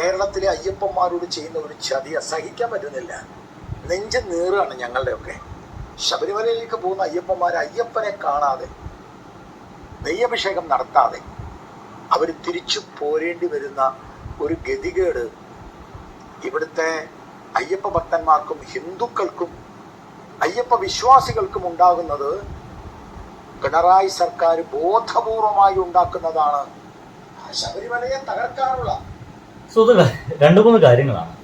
കേരളത്തിലെ അയ്യപ്പന്മാരോട് ചെയ്യുന്ന ഒരു ചതി സഹിക്കാൻ പറ്റുന്നില്ല. നെഞ്ച് നീറാണ് ഞങ്ങളുടെയൊക്കെ. ശബരിമലയിലേക്ക് പോകുന്ന അയ്യപ്പന്മാർ അയ്യപ്പനെ കാണാതെ നെയ്യഭിഷേകം നടത്താതെ അവർ തിരിച്ചു പോരേണ്ടി വരുന്ന ഒരു ഗതികേട് ഇവിടുത്തെ അയ്യപ്പ ഭക്തന്മാർക്കും ഹിന്ദുക്കൾക്കും അയ്യപ്പ വിശ്വാസികൾക്കും ഉണ്ടാകുന്നത് പിണറായി സർക്കാർ ബോധപൂർവമായി ഉണ്ടാക്കുന്നതാണ് ശബരിമലയെ തകർക്കാനുള്ള സുഹൃത്തുക്കളെ രണ്ട് മൂന്ന് കാര്യങ്ങളാണ്.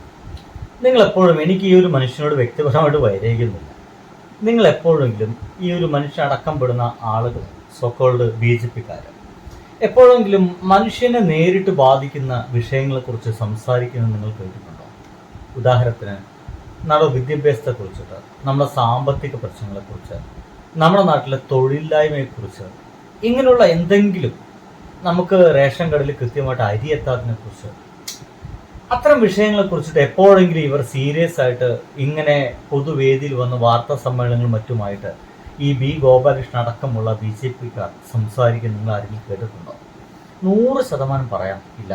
നിങ്ങൾ എപ്പോഴും എനിക്ക് ഈ ഒരു മനുഷ്യനോട് വ്യക്തിപരമായിട്ട് വൈരാഗ്യമൊന്നുമില്ല. നിങ്ങൾ എപ്പോഴെങ്കിലും ഈ ഒരു മനുഷ്യൻ അടക്കം പെടുന്ന ആളുകൾ സോക്കോൾഡ് ബി ജെ പിക്കാർ എപ്പോഴെങ്കിലും മനുഷ്യനെ നേരിട്ട് ബാധിക്കുന്ന വിഷയങ്ങളെക്കുറിച്ച് സംസാരിക്കുന്നത് നിങ്ങൾ കേട്ടിട്ടുണ്ടോ? ഉദാഹരണത്തിന് നമ്മുടെ വിദ്യാഭ്യാസത്തെക്കുറിച്ചിട്ട് നമ്മുടെ സാമ്പത്തിക പ്രശ്നങ്ങളെക്കുറിച്ച് നമ്മുടെ നാട്ടിലെ തൊഴിലില്ലായ്മയെക്കുറിച്ച് ഇങ്ങനെയുള്ള എന്തെങ്കിലും നമുക്ക് റേഷൻ കടയിൽ കൃത്യമായിട്ട് അരി എത്താത്തതിനെ കുറിച്ച് അത്തരം വിഷയങ്ങളെ കുറിച്ചിട്ട് എപ്പോഴെങ്കിലും ഇവർ സീരിയസ് ആയിട്ട് ഇങ്ങനെ പൊതുവേദിയിൽ വന്ന് വാർത്താ സമ്മേളനങ്ങളും മറ്റുമായിട്ട് ഈ ബി ഗോപാലകൃഷ്ണൻ അടക്കമുള്ള ബി ജെ പിക്കാർ സംസാരിക്കുന്ന ആരെങ്കിലും കേട്ടിട്ടുണ്ടോ? നൂറ് ശതമാനം പറയാം ഇല്ല.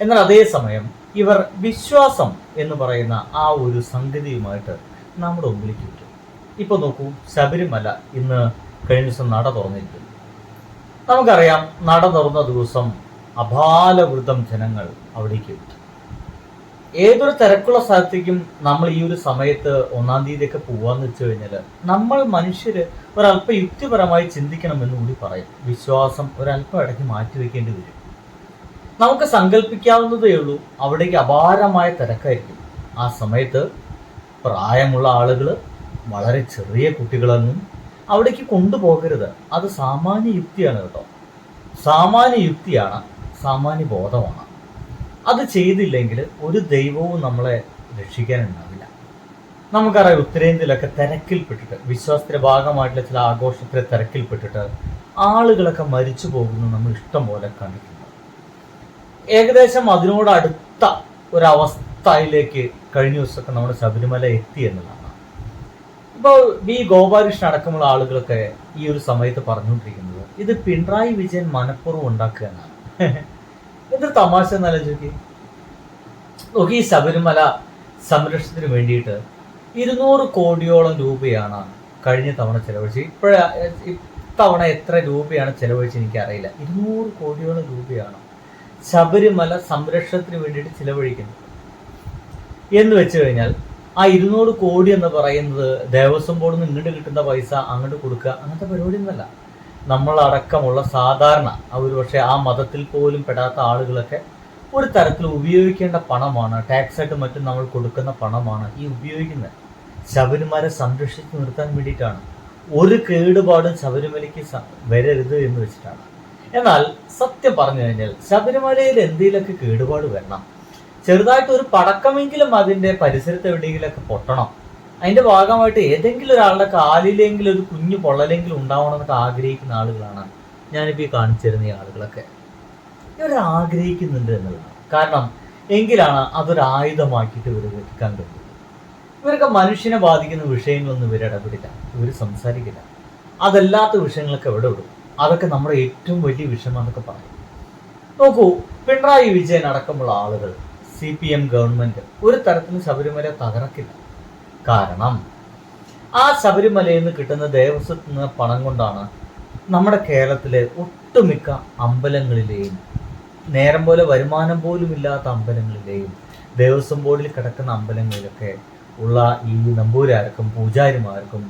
എന്നാൽ അതേസമയം ഇവർ വിശ്വാസം എന്ന് പറയുന്ന ആ ഒരു സംഗതിയുമായിട്ട് നമ്മുടെ മുമ്പിലേക്ക് വിട്ടു ഇപ്പൊ നോക്കൂ ശബരിമല ഇന്ന് കഴിഞ്ഞ ദിവസം നട തുറന്നിരിക്കുന്നു. നമുക്കറിയാം നട തുറന്ന ദിവസം അപാലവൃതം ജനങ്ങൾ അവിടേക്ക് എത്തും. ഏതൊരു തിരക്കുള്ള സ്ഥലത്തേക്കും നമ്മൾ ഈ ഒരു സമയത്ത് ഒന്നാം തീയതിയൊക്കെ പോവാന്ന് വെച്ച് കഴിഞ്ഞാൽ നമ്മൾ മനുഷ്യര് ഒരല്പം യുക്തിപരമായി ചിന്തിക്കണം എന്ന് കൂടി പറയും. വിശ്വാസം ഒരല്പം ഇടയ്ക്ക് മാറ്റിവെക്കേണ്ടി വരും. നമുക്ക് സങ്കല്പിക്കാവുന്നതേ ഉള്ളൂ അവിടേക്ക് അപാരമായ തിരക്കായിരിക്കും. ആ സമയത്ത് പ്രായമുള്ള ആളുകൾ വളരെ ചെറിയ കുട്ടികളൊന്നും അവിടേക്ക് കൊണ്ടുപോകരുത്. അത് സാമാന്യ യുക്തിയാണ് കേട്ടോ. സാമാന്യ യുക്തിയാണ് സാമാന്യ ബോധമാണ്. അത് ചെയ്തില്ലെങ്കിൽ ഒരു ദൈവവും നമ്മളെ രക്ഷിക്കാൻ രക്ഷിക്കാനുണ്ടാവില്ല. നമുക്കറിയാം ഉത്തരേന്ത്യയിലൊക്കെ തിരക്കിൽപ്പെട്ടിട്ട് വിശ്വാസത്തിന്റെ ഭാഗമായിട്ടുള്ള ചില ആഘോഷത്തിലെ തിരക്കിൽപ്പെട്ടിട്ട് ആളുകളൊക്കെ മരിച്ചു പോകുന്നത് നമ്മൾ ഇഷ്ടം പോലെ കണ്ടിട്ടുണ്ട്. ഏകദേശം അതിനോട് അടുത്ത ഒരവസ്ഥയിലേക്ക് കഴിഞ്ഞ ദിവസമൊക്കെ നമ്മുടെ ശബരിമല എത്തി എന്നുള്ളതാണ് ഇപ്പോൾ വി ഗോപാലകൃഷ്ണൻ അടക്കമുള്ള ആളുകളൊക്കെ ഈ ഒരു സമയത്ത് പറഞ്ഞുകൊണ്ടിരിക്കുന്നത് ഇത് പിണറായി വിജയൻ മനഃപൂർവം ഉണ്ടാക്കുക എന്നാണ്. എന്തൊരു തമാശ എന്നാലോചിക്ക് നോക്കി? ഈ ശബരിമല സംരക്ഷണത്തിന് വേണ്ടിയിട്ട് ഇരുന്നൂറ് കോടിയോളം രൂപയാണ് കഴിഞ്ഞ തവണ ചെലവഴിച്ചത് ഇപ്പോഴ ഇത്തവണ എത്ര രൂപയാണ് ചെലവഴിച്ചത് എനിക്കറിയില്ല. ഇരുന്നൂറ് കോടിയോളം രൂപയാണ് ശബരിമല സംരക്ഷണത്തിന് വേണ്ടിയിട്ട് ചിലവഴിക്കുന്നത്. എന്ന് വെച്ച് കഴിഞ്ഞാൽ ആ ഇരുന്നൂറ് കോടി എന്ന് പറയുന്നത് ദേവസ്വം ബോർഡിൽ നിന്ന് ഇങ്ങോട്ട് കിട്ടുന്ന പൈസ അങ്ങോട്ട് കൊടുക്കുക അങ്ങനത്തെ പരിപാടി ഒന്നല്ല നമ്മളടക്കമുള്ള സാധാരണ ആ ഒരു പക്ഷേ ആ മതത്തിൽ പോലും പെടാത്ത ആളുകളൊക്കെ ഒരു തരത്തിൽ ഉപയോഗിക്കേണ്ട പണമാണ് ടാക്സ് ആയിട്ട് മറ്റും നമ്മൾ കൊടുക്കുന്ന പണമാണ് ഈ ഉപയോഗിക്കുന്നത്. ശബരിമല സംരക്ഷിച്ചു നിർത്താൻ വേണ്ടിയിട്ടാണ്. ഒരു കേടുപാടും ശബരിമലയ്ക്ക് വരരുത് എന്ന് വെച്ചിട്ടാണ്. എന്നാൽ സത്യം പറഞ്ഞു കഴിഞ്ഞാൽ ശബരിമലയിൽ എന്തെങ്കിലുമൊക്കെ കേടുപാട് വരണം. ചെറുതായിട്ട് ഒരു പടക്കമെങ്കിലും അതിന്റെ പരിസരത്ത് എവിടെയെങ്കിലുമൊക്കെ പൊട്ടണം. അതിന്റെ ഭാഗമായിട്ട് ഏതെങ്കിലും ഒരാളുടെ കാലിലെങ്കിലും ഒരു കുഞ്ഞു പൊള്ളലെങ്കിലും ഉണ്ടാവണം എന്നൊക്കെ ആഗ്രഹിക്കുന്ന ആളുകളാണ് ഞാനിപ്പോൾ ഈ കാണിച്ചിരുന്ന ഈ ആളുകളൊക്കെ. ഇവർ ആഗ്രഹിക്കുന്നുണ്ട് എന്നുള്ളതാണ്. കാരണം എങ്കിലാണ് അതൊരു ആയുധമാക്കിയിട്ട് ഇവർ വെക്കാൻ കഴിയുന്നത് ഇവരൊക്കെ മനുഷ്യനെ ബാധിക്കുന്ന വിഷയങ്ങളൊന്നും ഇവർ ഇടപെടില്ല. ഇവർ സംസാരിക്കില്ല. അതല്ലാത്ത വിഷയങ്ങളൊക്കെ എവിടെ വിടും അതൊക്കെ നമ്മുടെ ഏറ്റവും വലിയ വിഷയമാണെന്നൊക്കെ പറയും. നോക്കൂ പിണറായി വിജയൻ അടക്കമുള്ള ആളുകൾ സി പി എം ഗവൺമെന്റ് ഒരു തരത്തിലും ശബരിമല തകർക്കില്ല. കാരണം ആ ശബരിമലയിൽ നിന്ന് കിട്ടുന്ന ദേവസ്വത്തിൽ നിന്ന് പണം കൊണ്ടാണ് നമ്മുടെ കേരളത്തിലെ ഒട്ടുമിക്ക അമ്പലങ്ങളിലെയും നേരം പോലെ വരുമാനം പോലും ഇല്ലാത്ത അമ്പലങ്ങളിലെയും ദേവസ്വം ബോർഡിൽ കിടക്കുന്ന അമ്പലങ്ങളിലൊക്കെ ഉള്ള ഈ നമ്പൂരാർക്കും പൂജാരിമാർക്കും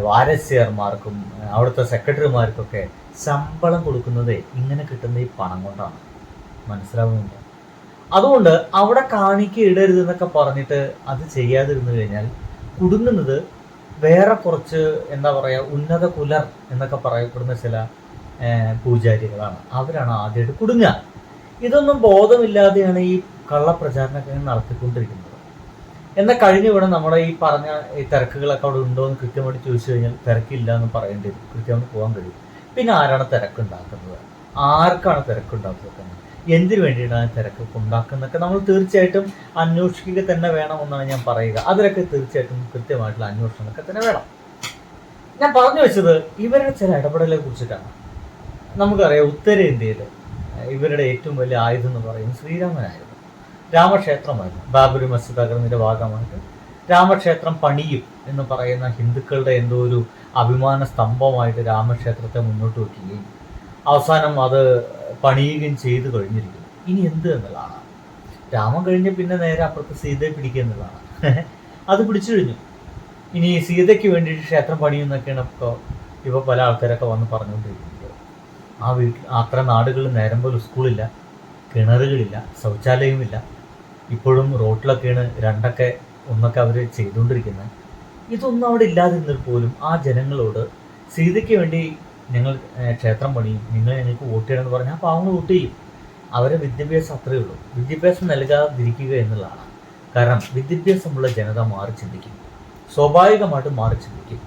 വാരസ്യർമാർക്കും അവിടുത്തെ സെക്രട്ടറിമാർക്കൊക്കെ ശമ്പളം കൊടുക്കുന്നത് ഇങ്ങനെ കിട്ടുന്ന ഈ പണം കൊണ്ടാണ്. മനസ്സിലാവുന്നുണ്ട്? അതുകൊണ്ട് അവിടെ കാണിക്ക് ഇടരുത് എന്നൊക്കെ പറഞ്ഞിട്ട് അത് ചെയ്യാതിരുന്നു കഴിഞ്ഞാൽ കുടുങ്ങുന്നത് വേറെ കുറച്ച് എന്താ പറയുക ഉന്നത കുലർ എന്നൊക്കെ പറയപ്പെടുന്ന ചില പൂജാരികളാണ്. അവരാണ് ആദ്യമായിട്ട് കുടുങ്ങുക. ഇതൊന്നും ബോധമില്ലാതെയാണ് ഈ കള്ളപ്രചാരണമൊക്കെ നടത്തിക്കൊണ്ടിരിക്കുന്നത്. എന്നാൽ കഴിഞ്ഞ ഇവിടെ നമ്മുടെ ഈ പറഞ്ഞ ഈ തിരക്കുകളൊക്കെ അവിടെ ഉണ്ടോ എന്ന് കൃത്യമായിട്ട് ചോദിച്ചു കഴിഞ്ഞാൽ തിരക്കില്ല എന്ന് പറയേണ്ടി വരും. കൃത്യമായിട്ട് പോകാൻ കഴിയും. പിന്നെ ആരാണ് തിരക്കുണ്ടാക്കുന്നത്? ആർക്കാണ് തിരക്കുണ്ടാക്കുന്നത്? എന്തിനു വേണ്ടിയിട്ടാണ് തിരക്ക് ഉണ്ടാക്കുന്നതൊക്കെ നമ്മൾ തീർച്ചയായിട്ടും അന്വേഷിക്കുക തന്നെ വേണമെന്നാണ് ഞാൻ പറയുക. അതിലൊക്കെ തീർച്ചയായിട്ടും കൃത്യമായിട്ടുള്ള അന്വേഷണമൊക്കെ തന്നെ വേണം. ഞാൻ പറഞ്ഞു വെച്ചത് ഇവരുടെ ചില ഇടപെടലെ കുറിച്ചിട്ടാണ്. നമുക്കറിയാം ഉത്തരേന്ത്യയിൽ ഇവരുടെ ഏറ്റവും വലിയ ആയുധം എന്ന് പറയുന്നത് ശ്രീരാമനായിരുന്നു. രാമക്ഷേത്രമായിരുന്നു. ബാബരി മസ്ജിദ് തകർന്നതിന്റെ ഭാഗമായിട്ട്. രാമക്ഷേത്രം പണിയും എന്ന് പറയുന്ന ഹിന്ദുക്കളുടെ എന്തോ ഒരു അഭിമാന സ്തംഭമായിട്ട് രാമക്ഷേത്രത്തെ മുന്നോട്ട് വയ്ക്കുകയും അവസാനം അത് പണിയുകയും ചെയ്തു കഴിഞ്ഞിരിക്കുന്നു. ഇനി എന്ത് എന്നുള്ളതാണ്. രാമൻ കഴിഞ്ഞ് പിന്നെ നേരെ അപ്പുറത്ത് സീതയെ പിടിക്കുക എന്നുള്ളതാണ്. അത് പിടിച്ചു കഴിഞ്ഞു. ഇനി സീതയ്ക്ക് വേണ്ടിയിട്ട് ക്ഷേത്രം പണിയുന്നൊക്കെയാണ് ഇപ്പോൾ ഇപ്പോൾ പല ആൾക്കാരൊക്കെ വന്ന് പറഞ്ഞുകൊണ്ടിരിക്കുന്നത്. ആ വീട്ടിൽ അത്ര നാടുകളിൽ നേരം പോലും സ്കൂളില്ല കിണറുകളില്ല ശൗചാലയമില്ല ഇപ്പോഴും റോട്ടിലൊക്കെയാണ് രണ്ടൊക്കെ ഒന്നൊക്കെ അവർ ചെയ്തുകൊണ്ടിരിക്കുന്നത്. ഇതൊന്നും അവിടെ ഇല്ലാതിരുന്നിട്ട് പോലും ആ ജനങ്ങളോട് സീതയ്ക്ക് വേണ്ടി ഞങ്ങൾ ക്ഷേത്രം പണിയും നിങ്ങൾ ഞങ്ങൾക്ക് വോട്ട് ചെയ്യണമെന്ന് പറഞ്ഞാൽ പാവങ്ങൾ വോട്ട് ചെയ്യും. അവരെ വിദ്യാഭ്യാസം അത്രയേ ഉള്ളൂ. വിദ്യാഭ്യാസം നൽകാതിരിക്കുക എന്നുള്ളതാണ്. കാരണം വിദ്യാഭ്യാസമുള്ള ജനത മാറി ചിന്തിക്കും. സ്വാഭാവികമായിട്ട് മാറി ചിന്തിക്കും.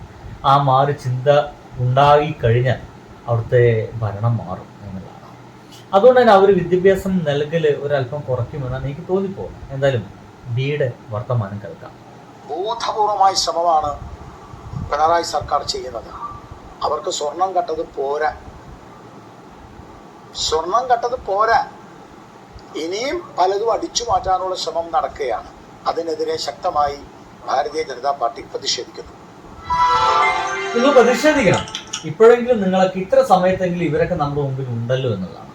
ആ മാറി ചിന്ത ഉണ്ടായി കഴിഞ്ഞാൽ അവിടുത്തെ ഭരണം മാറും എന്നുള്ളതാണ്. അതുകൊണ്ട് തന്നെ അവർ വിദ്യാഭ്യാസം നൽകൽ ഒരല്പം കുറയ്ക്കുമെന്നാണ് എനിക്ക് തോന്നിപ്പോ. എന്തായാലും ബിയുടെ വർത്തമാനം കേൾക്കാം. ബോധപൂർവമായ ശ്രമമാണ് പിണറായി സർക്കാർ ചെയ്യുന്നത്. അവർക്ക് സ്വർണം കട്ടത് പോരാ. സ്വർണം കട്ടത് പോരാ. ഇനിയും പലതും അടിച്ചു മാറ്റാനുള്ള ശ്രമം നടക്കുകയാണ്. അതിനെതിരെ ശക്തമായി ഭാരതീയ ജനതാ പാർട്ടി പ്രതിഷേധിക്കുന്നു. നിങ്ങൾ പ്രതിഷേധിക്കണം. ഇപ്പോഴെങ്കിലും നിങ്ങൾക്ക് ഇത്ര സമയത്തെങ്കിലും ഇവരൊക്കെ നമ്മുടെ മുമ്പിൽ ഉണ്ടല്ലോ എന്നുള്ളതാണ്.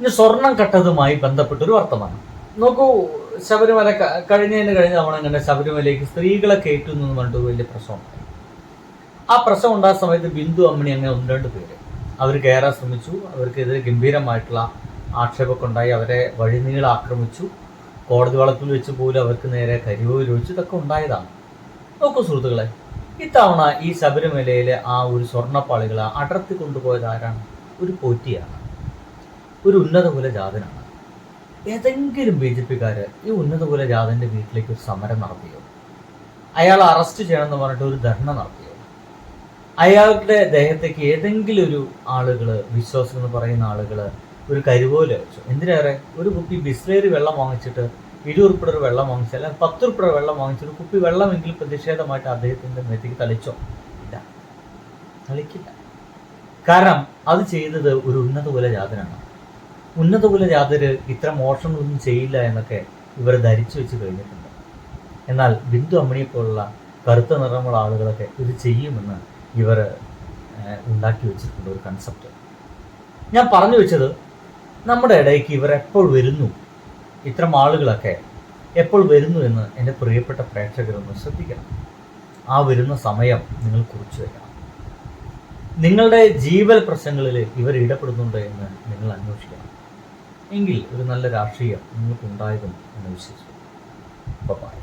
ഇനി സ്വർണം കട്ടതുമായി ബന്ധപ്പെട്ടൊരു വർത്തമാനം. നോക്കൂ ശബരിമല കഴിഞ്ഞതിന് കഴിഞ്ഞ തവണ കണ്ട ശബരിമലയിലേക്ക് സ്ത്രീകളെ കയറ്റുന്നു എന്ന് പറഞ്ഞിട്ട് വലിയ പ്രശ്നം ഉണ്ടായി ആ പ്രശ്നം ഉണ്ടായ സമയത്ത് ബിന്ദു അമ്മണി അങ്ങനെ ഒന്ന് രണ്ട് പേര്. അവർ കയറാൻ ശ്രമിച്ചു. അവർക്കെതിരെ ഗംഭീരമായിട്ടുള്ള ആക്ഷേപമൊക്കെ ഉണ്ടായി അവരെ വഴിനീള ആക്രമിച്ചു. കോടതി വളപ്പിൽ വെച്ച് പോലും അവർക്ക് നേരെ കരിവോ ചോദിച്ചു ഇതൊക്കെ ഉണ്ടായതാണ്. നോക്കൂ സുഹൃത്തുക്കളെ ഇത്തവണ ഈ ശബരിമലയിലെ ആ ഒരു സ്വർണപ്പാളികളെ അടർത്തി കൊണ്ടുപോയത് ആരാണ്? ഒരു പോറ്റിയാണ്. ഒരു ഉന്നതകുല ജാതനാണ്. ഏതെങ്കിലും ബി ജെ പിക്കാർ ഈ ഉന്നതകുല ജാതന്റെ വീട്ടിലേക്ക് ഒരു സമരം നടത്തിയോ? അയാൾ അറസ്റ്റ് ചെയ്യണമെന്ന് പറഞ്ഞിട്ട് ഒരു ധർണ നടത്തിയോ? അയാളുടെ ദേഹത്തേക്ക് ഏതെങ്കിലും ഒരു ആളുകൾ വിശ്വാസം എന്ന് പറയുന്ന ആളുകൾ ഒരു കരുവോല വെച്ചു. എന്തിനേറെ? ഒരു കുപ്പി ബിസ്ലേറി വെള്ളം വാങ്ങിച്ചിട്ട് ഇരുപത് ഒരു വെള്ളം വാങ്ങിച്ചു അല്ലെങ്കിൽ പത്ത് ഉറുപ്പിട വെള്ളം വാങ്ങിച്ചിട്ട് കുപ്പി വെള്ളമെങ്കിലും പ്രതിഷേധമായിട്ട് അദ്ദേഹത്തിന്റെ നെറ്റിക്ക് തളിച്ചോ? ഇല്ല. തളിക്കില്ല. കാരണം അത് ചെയ്തത് ഒരു ഉന്നതകുല ജാതനാണ്. ഉന്നതകുല ജാതര് ഇത്ര മോഷണങ്ങളൊന്നും ചെയ്യില്ല എന്നൊക്കെ ഇവർ ധരിച്ചു വെച്ച് കഴിഞ്ഞിട്ടുണ്ട്. എന്നാൽ ബിന്ദു അമ്മണിയെ പോലുള്ള കറുത്ത നിറമുള്ള ആളുകളൊക്കെ ഇത് ചെയ്യുമെന്ന് ഇവർ ഉണ്ടാക്കി വെച്ചിട്ടുണ്ട് ഒരു കൺസെപ്റ്റ് ഞാൻ പറഞ്ഞു വെച്ചത് നമ്മുടെ ഇടയ്ക്ക് ഇവർ എപ്പോൾ വരുന്നു ഇത്തരം ആളുകളൊക്കെ എപ്പോൾ വരുന്നു എന്ന് എന്റെ പ്രിയപ്പെട്ട പ്രേക്ഷകരൊന്ന് ശ്രദ്ധിക്കണം. ആ വരുന്ന സമയം നിങ്ങൾ കുറിച്ചു വെക്കണം. നിങ്ങളുടെ ജീവൽ പ്രശ്നങ്ങളിൽ ഇവർ ഇടപെടുന്നുണ്ട് എന്ന് നിങ്ങൾ അന്വേഷിക്കണം. എങ്കിൽ ഒരു നല്ല രാഷ്ട്രീയം നിങ്ങൾക്കുണ്ടായതും എന്ന് വിശ്വസിക്കുന്നു. ബൈ